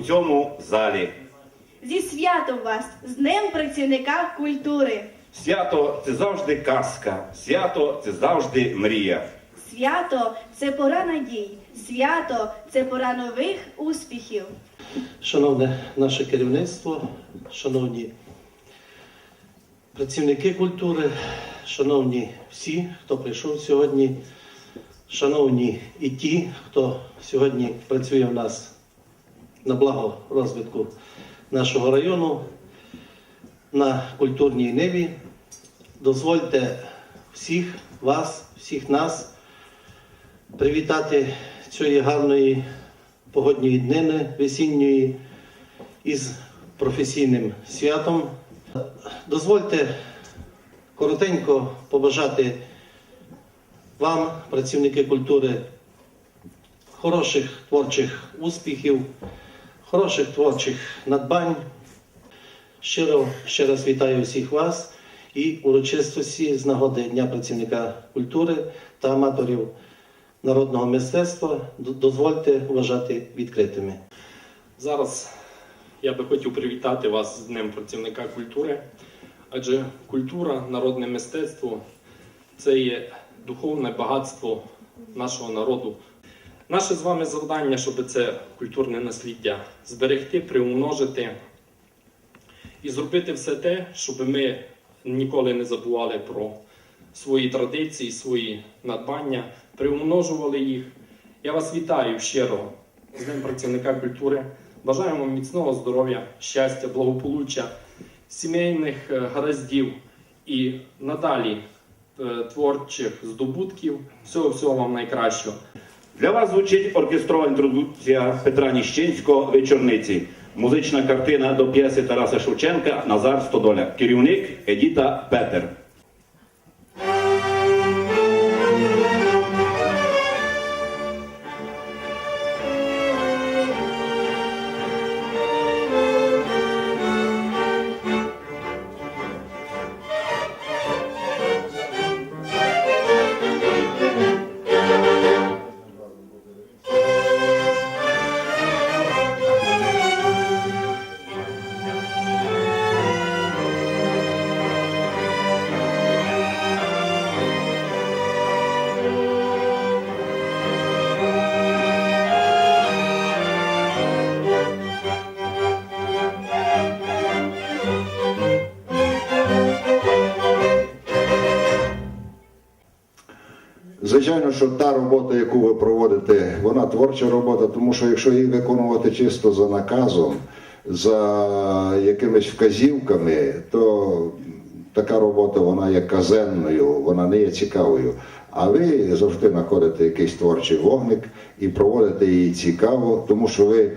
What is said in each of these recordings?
цьому залі. Зі святом вас, з Днем працівника культури. Свято це завжди казка, свято це завжди мрія. Свято це пора надій, свято це пора нових успіхів. Шановне наше керівництво, шановні працівники культури, шановні всі, хто прийшов сьогодні, шановні і ті, хто сьогодні працює в нас на благо розвитку нашого району на культурній ниві, дозвольте всіх вас, всіх нас привітати цієї гарної погодньої днини весінньої із професійним святом. Дозвольте коротенько побажати вам, працівники культури, хороших творчих успіхів, хороших творчих надбань. Щиро ще раз вітаю всіх вас і урочистості з нагоди Дня працівника культури та аматорів народного мистецтва дозвольте вважати відкритими. Зараз я би хотів привітати вас з Днем працівника культури, адже культура, народне мистецтво це є духовне багатство нашого народу. Наше з вами завдання, щоб це культурне насліддя зберегти, приумножити і зробити все те, щоб ми ніколи не забували про свої традиції, свої надбання, приумножували їх. Я вас вітаю щиро з Днем працівника культури. Бажаю вам міцного здоров'я, щастя, благополуччя, сімейних е, гараздів і надалі е, творчих здобутків. Всього всього вам найкращого. Для вас звучить оркестрова інтродукція Петра Ніщинського вечорниці. Музична картина до п'єси Тараса Шевченка Назар Стодоля. Керівник Едіта Петер. Звичайно, що та робота, яку ви проводите, вона творча робота, тому що якщо її виконувати чисто за наказом, за якимись вказівками, то така робота вона є казенною, вона не є цікавою. А ви завжди знаходите якийсь творчий вогник і проводите її цікаво, тому що ви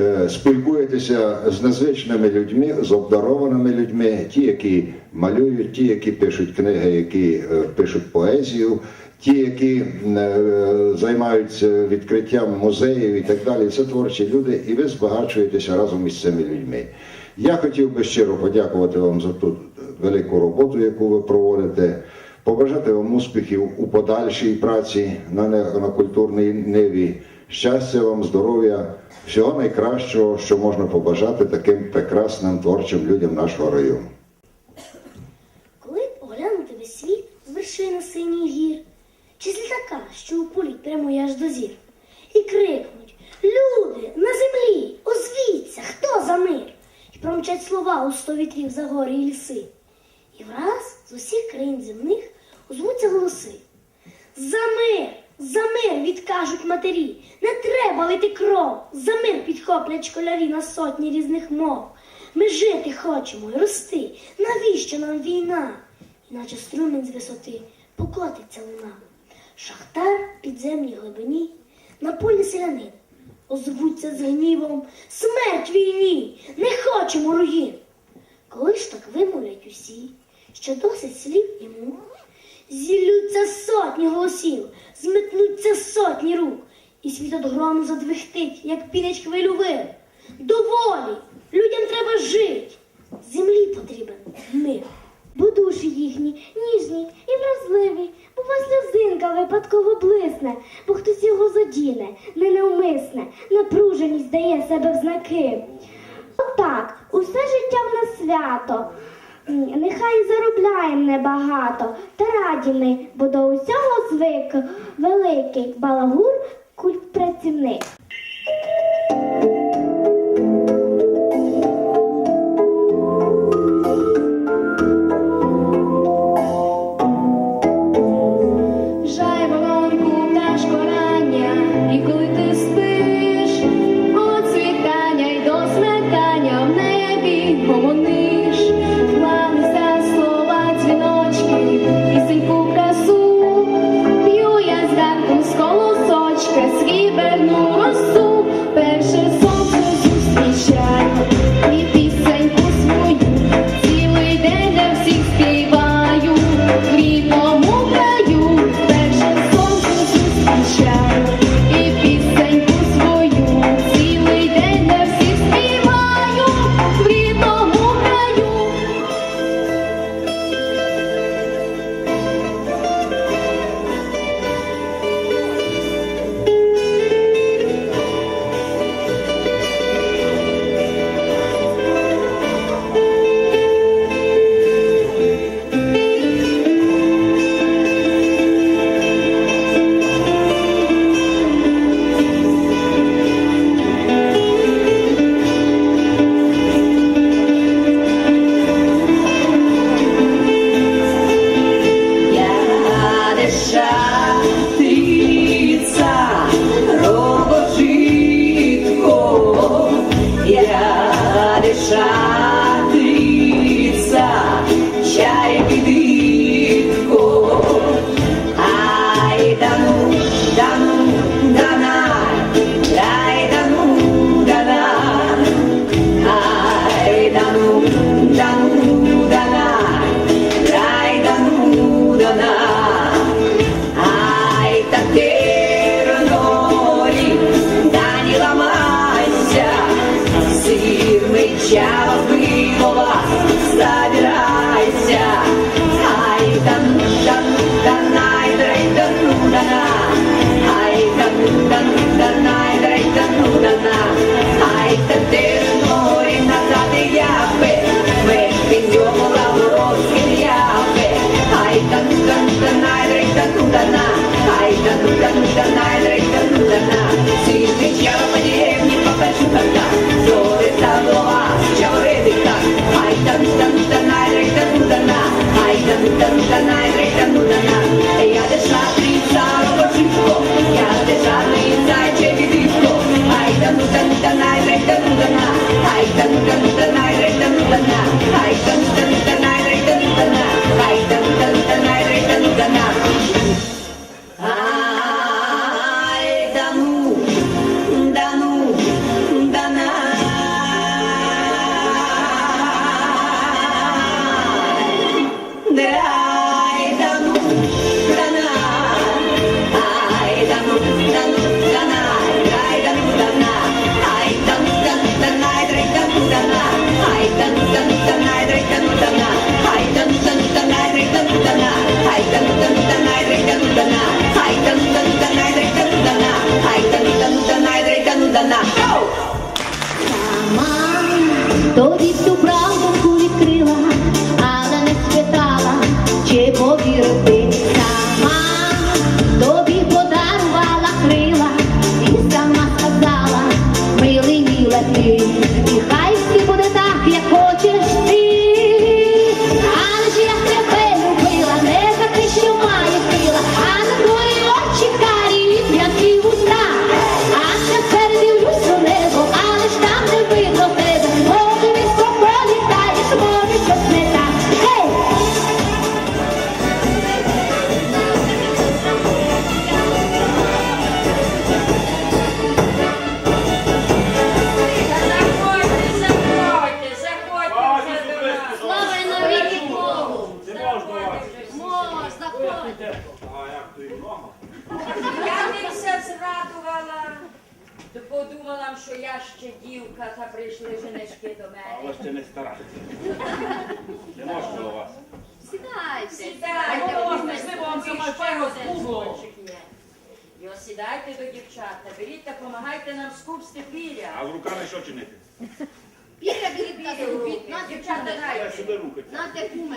е, спілкуєтеся з незвичними людьми, з обдарованими людьми, ті, які малюють, ті, які пишуть книги, які е, пишуть поезію, ті, які е, займаються відкриттям музеїв і так далі. Це творчі люди, і ви збагачуєтеся разом із цими людьми. Я хотів би щиро подякувати вам за ту велику роботу, яку ви проводите. Побажати вам успіхів у подальшій праці на, на культурній ниві. Щастя вам, здоров'я, всього найкращого, що можна побажати таким прекрасним творчим людям нашого району. Коли оглянути весь світ з вершини синіх гір, чи з літака, що у полі прямує аж до зір, і крикнуть Люди на землі, озвіться, хто за мир? І промчать слова у сто вітрів за гори і ліси. І враз з усіх країн земних озвуться голоси. За мир, за мир відкажуть матері, не треба лити кров, за мир підхоплять школярі на сотні різних мов. Ми жити хочемо і рости, навіщо нам війна? Іначе струмень з висоти покотиться луна. Шахтар в підземній глибині, на полі селянин, озвуться з гнівом, смерть війні, не хочемо руїн. Коли ж так вимовлять усі, що досить слів мук, зіллються сотні голосів, зметнуться сотні рук, і світ от грому задвихтить, як пінеч хвилю вир. Доволі! Людям треба жить! Землі потрібен мир бо душі їхні, ніжні і вразливі, бо вас сльозинка випадково блисне, бо хтось його задіне, ненавмисне, напруженість дає себе в знаки. Отак, усе життя в нас свято. Нехай заробляєм небагато, та раді ми, бо до усього звик великий балагур культ працівник. Піря беріть на Піря в руки. руки. На Дівчата, Я дайте. сюди руки. На те куме.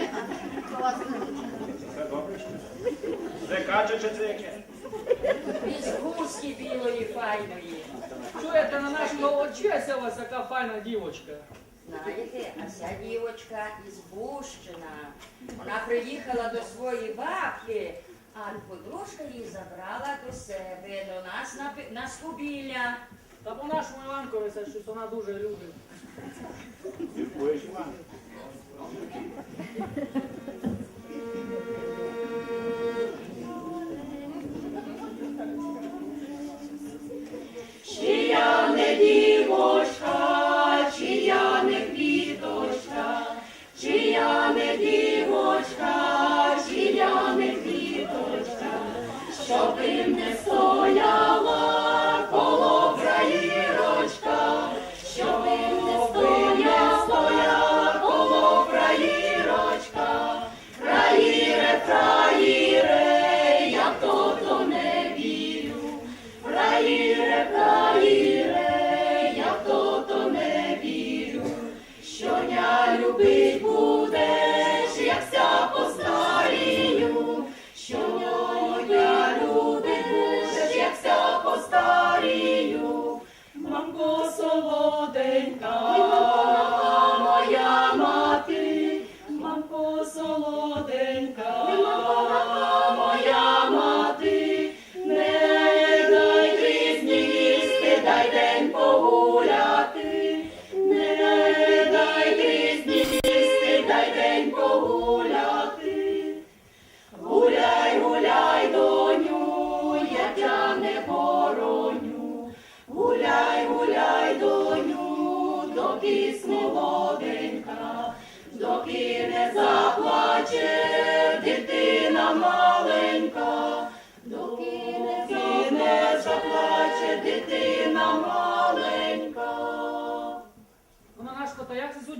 Що вас не Все добре? Це кача чи це яке? Із гуски білої файної. Чуєте, на нашого очеся у вас така файна дівочка. Знаєте, а ця дівочка із Бущина. Вона приїхала до своєї бабки, а подружка її забрала до себе, до нас на, на скубілля. Та по нашому Іванкові це щось вона дуже любить.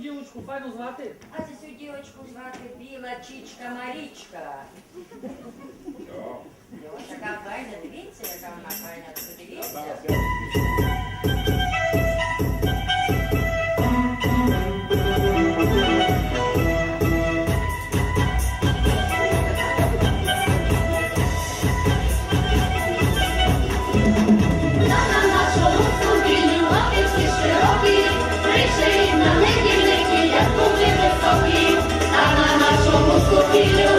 Дівочку файно звати? А цю дівочку звати Біла Чічка Марічка. Ось така файна, дивіться, яка вона файна, подивіться. Нашому субілі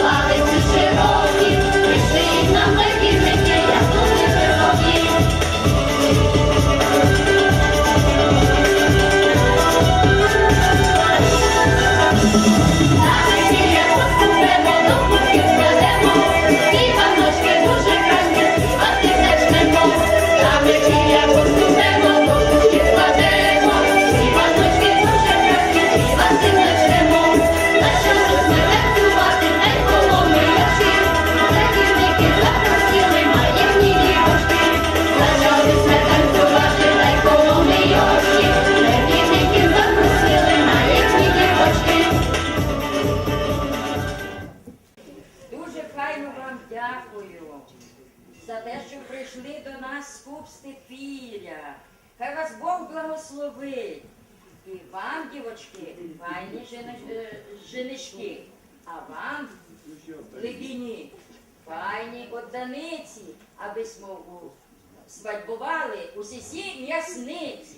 жени- е, а вам, ледіні, файні одданиці, аби смогу свадьбували усі сі м'ясниці.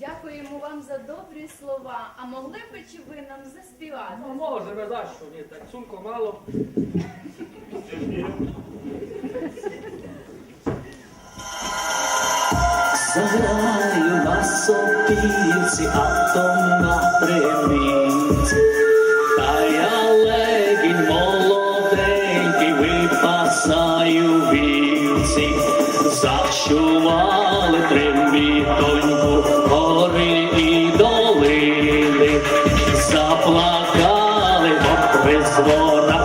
Дякуємо вам за добрі слова. А могли б чи ви нам заспівати? Ну може, ви за що ні, так сумко мало. Заграю на сопілці, а то на в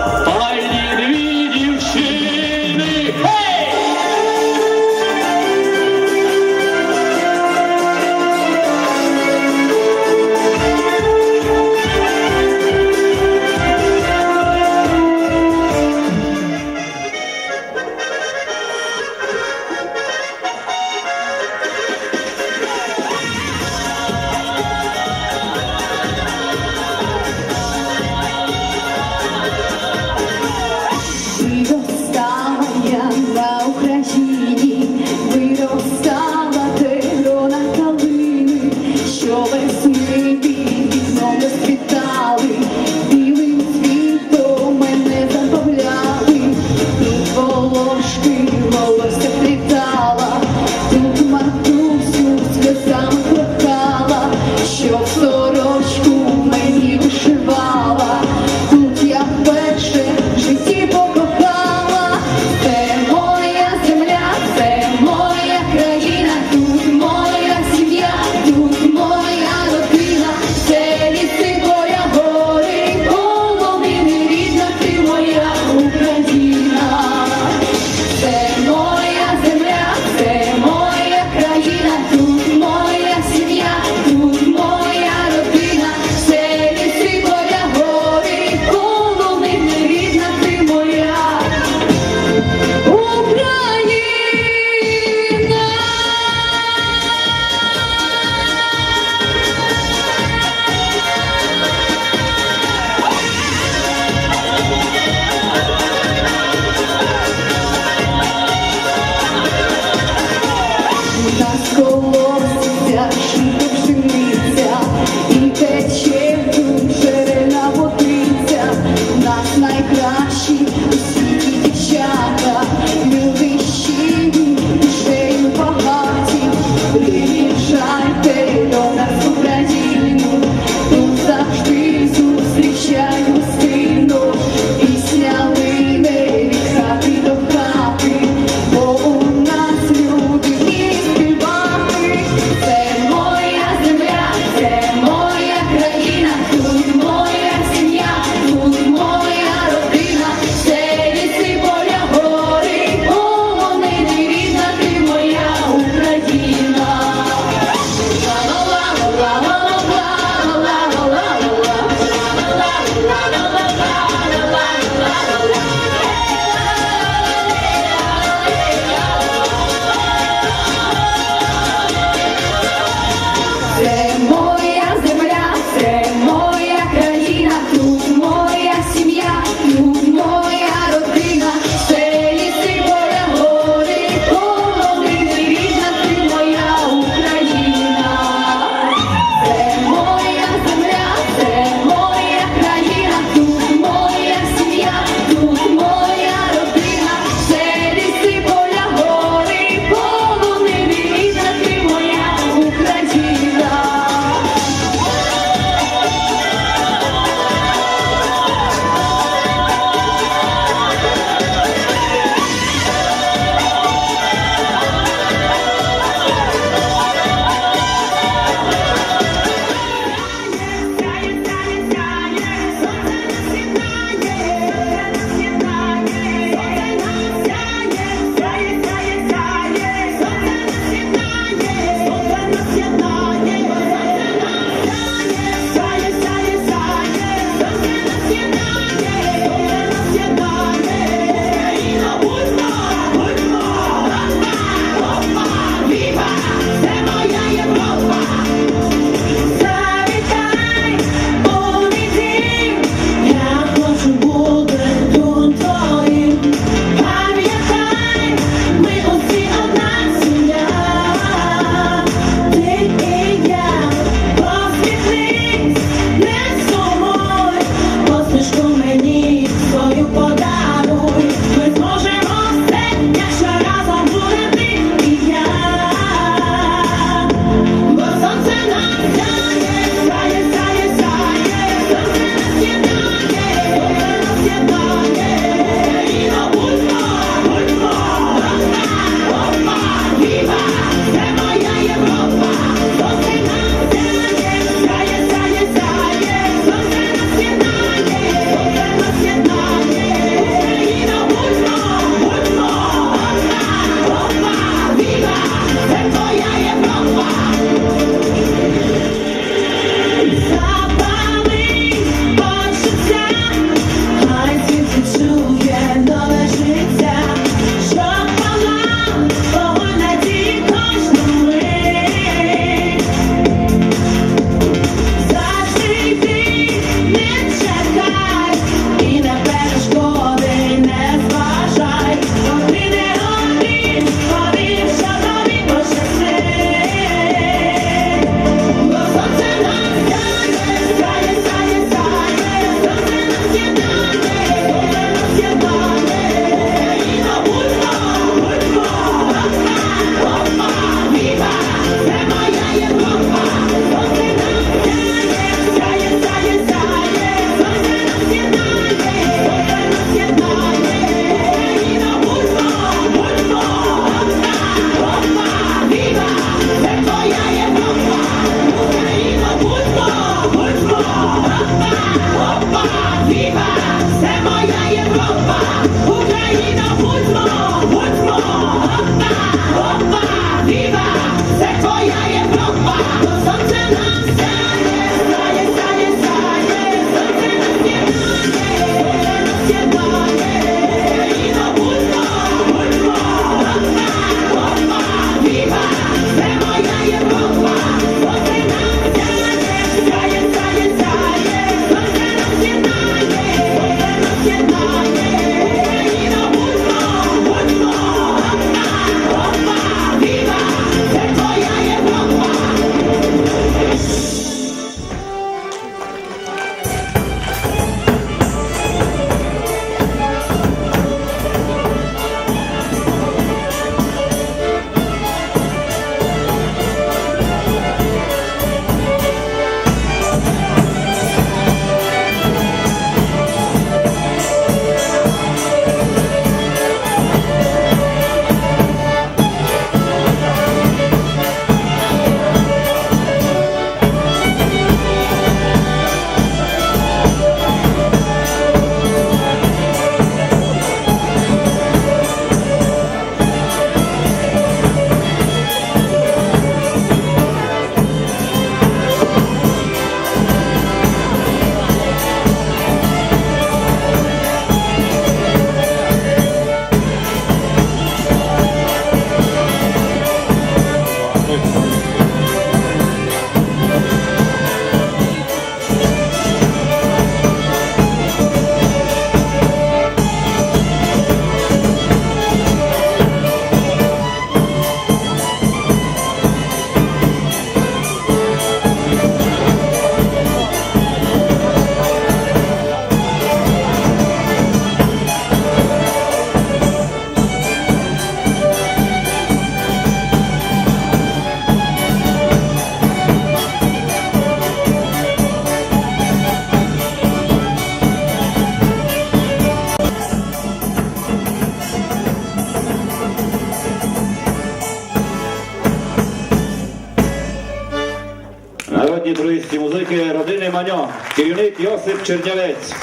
керівник Йосип Чернявець.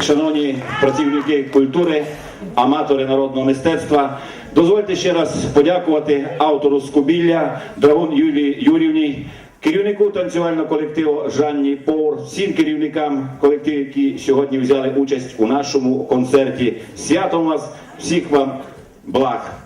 Шановні працівники культури, аматори народного мистецтва, дозвольте ще раз подякувати автору Скубілля, Драгун Юлії Юрівні, керівнику танцювального колективу Жанні Повар, всім керівникам колективів, які сьогодні взяли участь у нашому концерті. Святом вас, всіх вам благ!